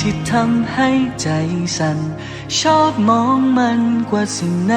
ที่ทำให้ใจสั่นชอบมองมันกว่าสิ่งไหน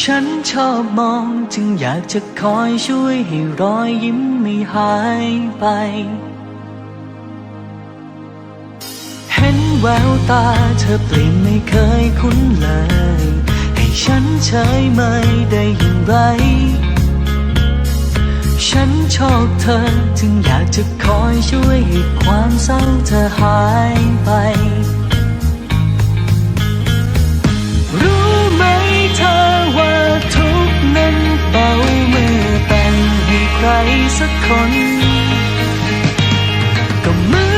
ฉันชอบมองจึงอยากจะคอยช่วยให้รอยยิ้มไม่หายไป เห็นแววตาเธอเปลี่ยนไม่เคยคุ้นเลย ให้ฉันเฉยไม่ได้อย่างไร ฉันชอบเธอจึงอยากจะคอยช่วยให้ความเศร้าเธอหายไป รู้ไหมเธอว่าทุกนั้นเบาเมื่อแต่งให้ใครสักคน ก็เมื่อ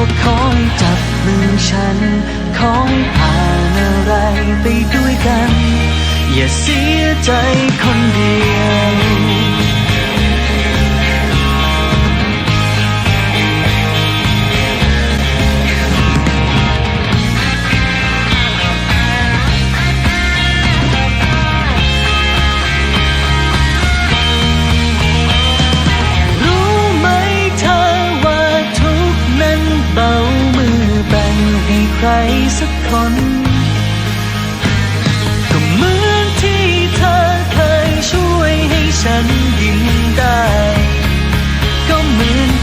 ก็ของจับมือฉันของผ่านอะไรไปด้วยกัน อย่าเสียใจคนเดียว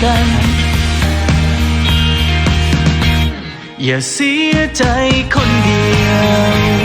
กัน อย่าเสียใจคนเดียว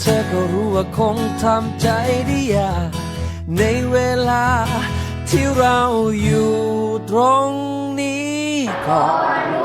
เธอก็รู้ว่าคงทำใจได้ยากในเวลาที่เราอยู่ตรงนี้ก่อน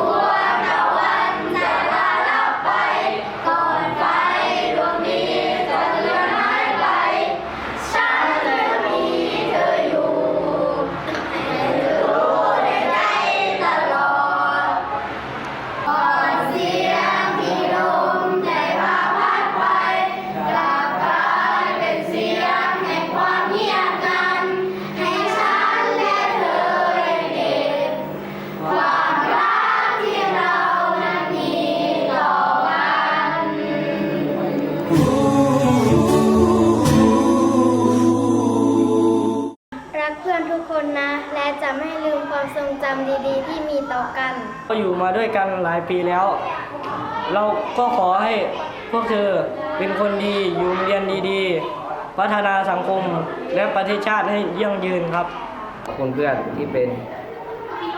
ความทรงจำดีๆ ที่มีต่อกัน ก็อยู่มาด้วยกันหลายปีแล้ว เราก็ขอให้พวกเธอเป็นคนดีอยู่โรงเรียนดีๆ พัฒนาสังคมและประเทศชาติให้ยั่งยืนครับ ขอบคุณเพื่อนที่เป็น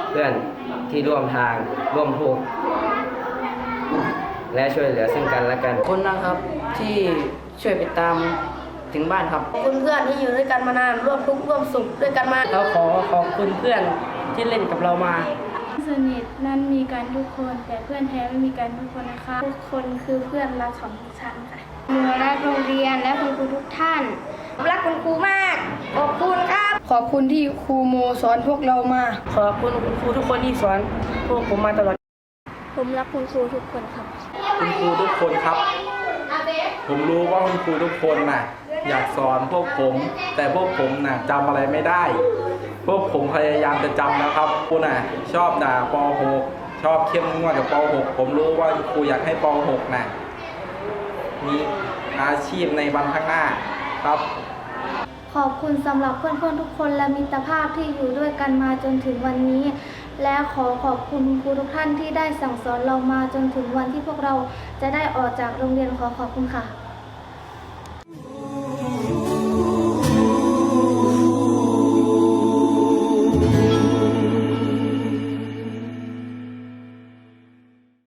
เพื่อนที่ร่วมทางร่วมทุกข์และช่วยเหลือซึ่งกันและกัน ขอบคุณนะครับที่ช่วยไปตามถึงบ้านครับขอบคุณเพื่อนที่อยู่ด้วยกันมานานร่วมทุกข์ร่วมสุขด้วยกันมา เราขอขอบคุณเพื่อน ที่เล่นกับเรามาสนิทนั้นมีกันทุกคน แต่เพื่อนแท้ไม่มีกันทุกคนนะคะทุกคนคือเพื่อนรักของทุกท่านค่ะหนูรักโรงเรียนและคุณครูทุกท่านรักคุณครูมากขอบคุณครับ ขอบคุณที่ครูโมสอนพวกเรามา ขอบคุณคุณครูทุกคนที่สอนพวกผมมาตลอด ผมรักคุณครูทุกคนครับ คุณครูทุกคนครับ ผมรู้ว่าคุณครูทุกคนน่ะ อยากสอนพวกผม แต่พวกผมน่ะจำอะไรไม่ได้ พวกผมพยายามจะจำนะครับคุณน่ะชอบด่าป .6 ชอบเข้มงวดกับป .6 ผมรู้ว่าครูอยากให้ป .6 น่ะมีอาชีพในวันข้างหน้าครับ ขอบคุณสำหรับเพื่อนๆทุกคนและมิตรภาพที่อยู่ด้วยกันมาจนถึงวันนี้ และขอขอบคุณครูทุกท่านที่ได้สั่งสอนเรามาจนถึงวันที่พวกเราจะได้ออกจากโรงเรียนขอขอบคุณค่ะ